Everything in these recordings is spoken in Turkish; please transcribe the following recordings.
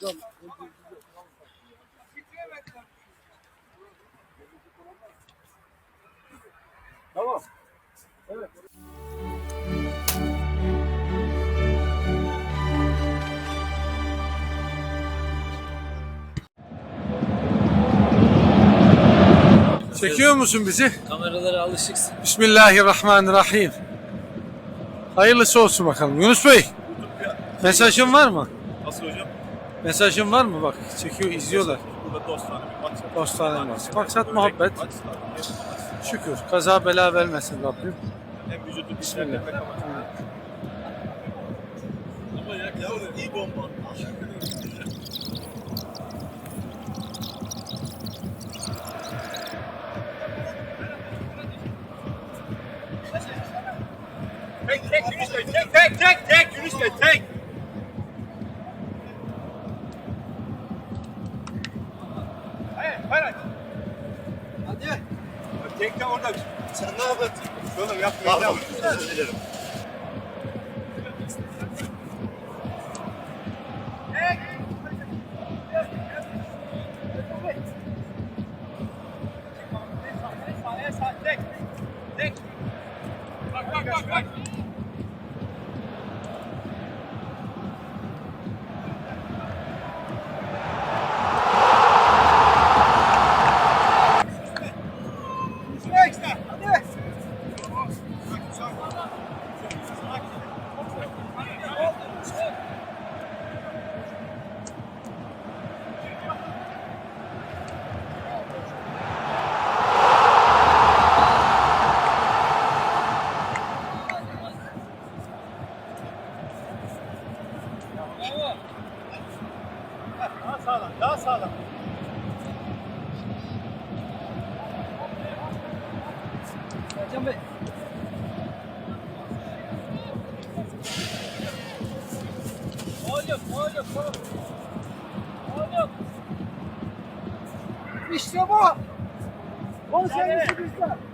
Tamam. Çekiyor musun bizi? Kameralara alışıksın. Bismillahirrahmanirrahim. Hayırlısı olsun bakalım. Yunus Bey, mesajın var mı? Nasıl hocam? Mesajın var mı? Bak çekiyor, izliyorlar. Burada dostane bir maç. Dostane maç. Maksat muhabbet. Şükür. Kaza bela vermesin Rabbim. Hem vücudu Bismillah. ama. Ya, ya iyi bomba. Tek tek Yunus Bey tek tek tek tek Yunus Bey tek. De orada. Sen ne yapıyorsun? Oğlum yapma. Pardon. Özür dilerim. Bak bak bak bak. Daha sağlam, daha sağlam. Ercan Bey. Oğlum, oğlum, oğlum. Oğlum. İşte bu. Konservisi bizde.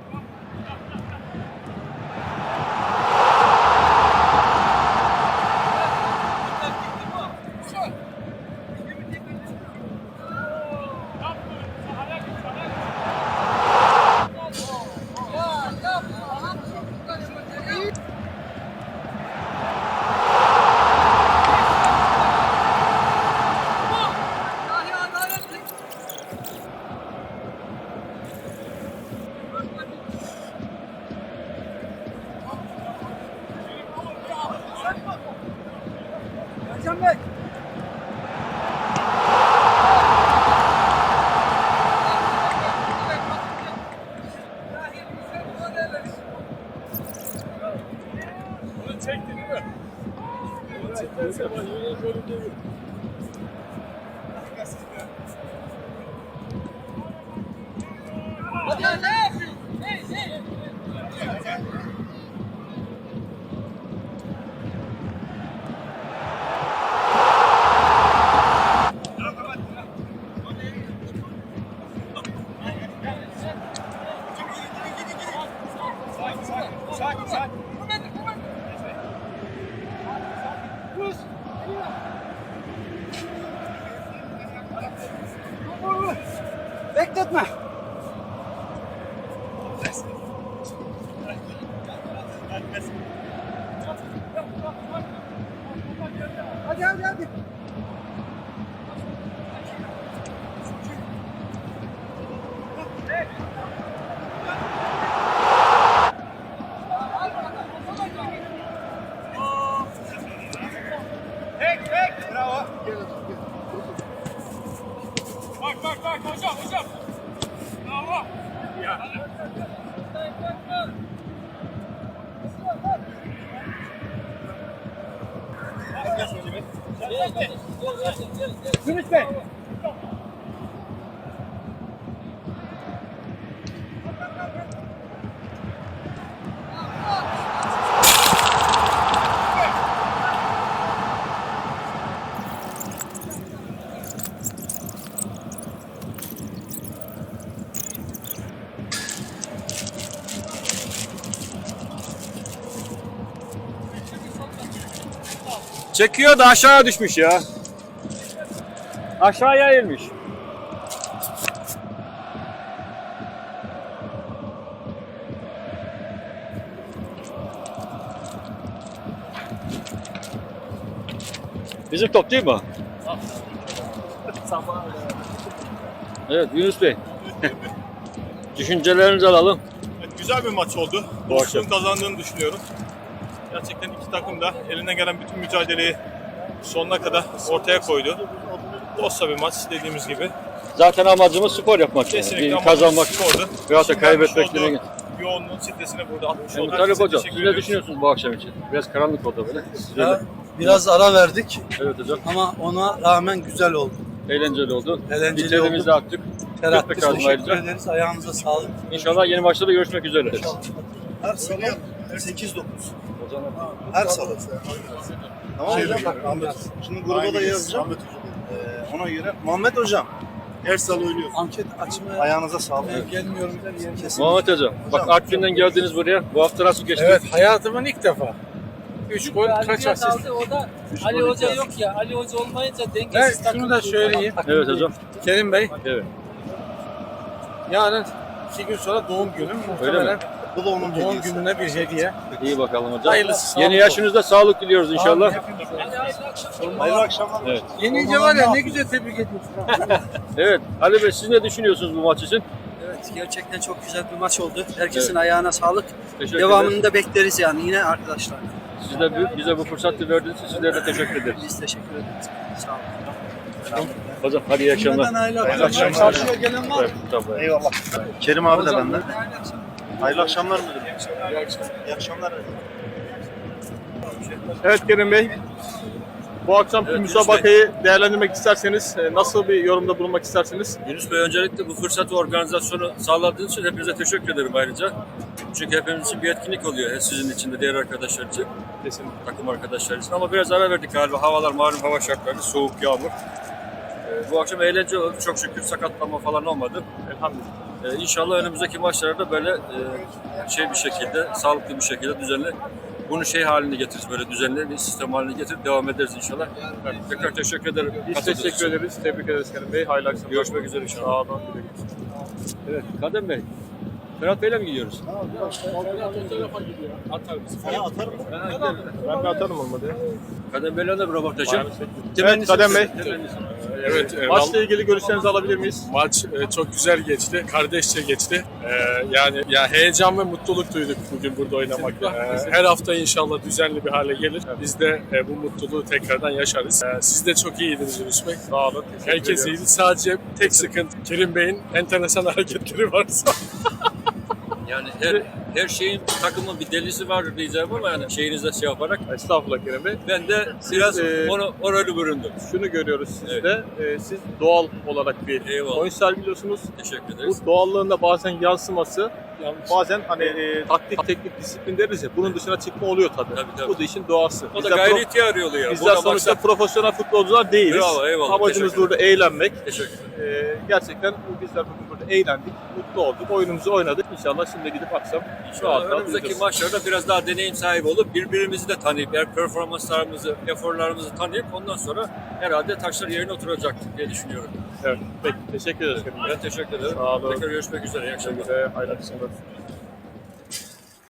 Bunu çekti. Hadi ya ne yapıyorsun? Hey, hey. Sakin, sakin, sakin. Hadi hadi hadi. Tek, tek. Bravo. Bak, bak, bak. Hocam, hocam. Bravo. Ya. Yunus Bey. Çekiyor da aşağı düşmüş ya. Aşağıya eğilmiş. Bizim top değil mi? Evet Yunus Bey. Düşüncelerinizi alalım. Evet, güzel bir maç oldu. Dostluğun kazandığını düşünüyorum. Gerçekten iki takım da elinden gelen bütün mücadeleyi sonuna kadar ortaya koydu. Dostça bir maç dediğimiz gibi. Zaten amacımız spor yapmak. Kesinlikle Yani. Kazanmak spordu. veyahut da kaybetmek dileğiyle. Yoğunluğun stresini burada atmış Yani Hocam teşekkür siz ne düşünüyorsunuz bu akşam için? Biraz karanlık oldu böyle. Ya, biraz ara verdik Evet hocam. ama ona rağmen güzel oldu. Eğlenceli oldu. Eğlenceli Biterimizi oldu. attık. Köpek aldım teşekkür ederiz. Ayağınıza sağlık. İnşallah yeni maçta da görüşmek üzere. Her salı 8-9. Her salı. Tamam mı? Şimdi gruba da yazacağım. Ee, ona göre Muhammed Hocam. Her salı oynuyoruz. Anket açmaya Ayağınıza sağlık. Ben gelmiyorum yerim. Muhammed Hocam, bak Artvin'den geldiniz buraya. Bu hafta nasıl geçti? Evet hayatımın ilk defa. 3 gol kaç asist. O da Ali Hoca yok ya. Ali Hoca olmayınca dengesiz takım. şunu da söyleyeyim. Evet hocam. Kerim Bey Evet. yarın iki gün sonra doğum günüm. Muhtemelen Bu da onun doğum hediyesi. gününe bir hediye. İyi bakalım hocam. Hayırlısı, Yeni yaşınızda sağlık diliyoruz inşallah. Hayırlı akşamlar. Evet. Yenince var ya ne güzel tebrik etmişsin. Evet. Ali Bey siz ne düşünüyorsunuz bu maç için? Evet gerçekten çok güzel bir maç oldu. Herkesin ayağına sağlık. Teşekkür Devamını ederiz. da bekleriz yani yine arkadaşlar. Siz de bize bu fırsatı verdiğiniz için sizlere de teşekkür ederiz. Biz teşekkür ederiz. Sağ olun. Hocam hadi iyi akşamlar. hayırlı akşamlar. akşamlar. Karşıya gelen var mı? Evet, tamam. Eyvallah. Kerim abi de benden. Hayırlı akşamlar. Hayırlı akşamlar müdürüm. İyi akşamlar. Evet Kerim Bey. Bu akşamki Evet, müsabakayı değerlendirmek isterseniz e, nasıl bir yorumda bulunmak istersiniz? Yunus Bey öncelikle bu fırsatı organizasyonu sağladığınız için hepinize teşekkür ederim ayrıca. Çünkü hepimiz için bir etkinlik oluyor. Hem sizin için de diğer arkadaşlar için, Kesinlikle. takım arkadaşlar için. Ama biraz ara verdik galiba. Havalar malum hava şartları, soğuk, yağmur. Ee, bu akşam eğlence oldu. Çok şükür sakatlanma falan olmadı. Elhamdülillah. Ee, inşallah önümüzdeki maçlarda böyle e, şey bir şekilde, sağlıklı bir şekilde düzenli bunu şey haline getiririz böyle düzenli bir sistem haline getirip devam ederiz inşallah. Evet, tekrar teşekkür ederim. Biz katıldığınız teşekkür için. ederiz. Tebrik ederiz Kerim Bey. Hayırlı akşamlar. Görüşmek üzere inşallah. Sağ olun. Evet, Kadem Bey. Ferhat Bey'le mi gidiyoruz? Ben bir atarım olmadı. ya. Kadem Bey'le de bir röportajım. Evet Kadem Bey. Evet, e, Maçla ilgili görüşlerinizi alabilir miyiz? Maç e, çok güzel geçti, kardeşçe geçti. E, yani ya heyecan ve mutluluk duyduk bugün burada oynamakla. E, her hafta inşallah düzenli bir hale gelir. Biz de e, bu mutluluğu tekrardan yaşarız. E, siz de çok iyiydiniz Yunus Bey. Sağ olun. Herkes iyiydi. Sadece tek sıkıntı Kerim Bey'in enteresan hareketleri varsa. Yani her her şeyin takımın bir delisi vardır diyeceğim ama yani şeyinize şey yaparak Estağfurullah Kerim Bey. ben de biraz e, onu o rolü büründüm. Şunu görüyoruz sizde. Ee, siz doğal olarak bir Eyvallah. oyun sergiliyorsunuz. Teşekkür ederiz. Bu doğallığında bazen yansıması, bazen hani e, taktik, teknik, disiplin deriz ya. Bunun dışına çıkma oluyor tabii. Tabii, tabii. Bu da işin doğası. O da Bizler gayri pro- ihtiyar yolu ya. Bizler sonuçta baksak- profesyonel futbolcular değiliz. Bravo, eyvallah. Amacımız Teşekkür burada eğlenmek. Teşekkür ederim. Ee, gerçekten bizler bugün eğlendik, mutlu olduk, oyunumuzu oynadık. İnşallah şimdi gidip akşam İnşallah rahat önümüzdeki maçlarda biraz daha deneyim sahibi olup birbirimizi de tanıyıp, eğer performanslarımızı, eforlarımızı tanıyıp ondan sonra herhalde taşlar yerine oturacaktır diye düşünüyorum. Evet, peki. Teşekkür ederiz. Ben teşekkür ederim. Sağ olun. Tekrar görüşmek üzere. İyi akşamlar. Hayırlı akşamlar.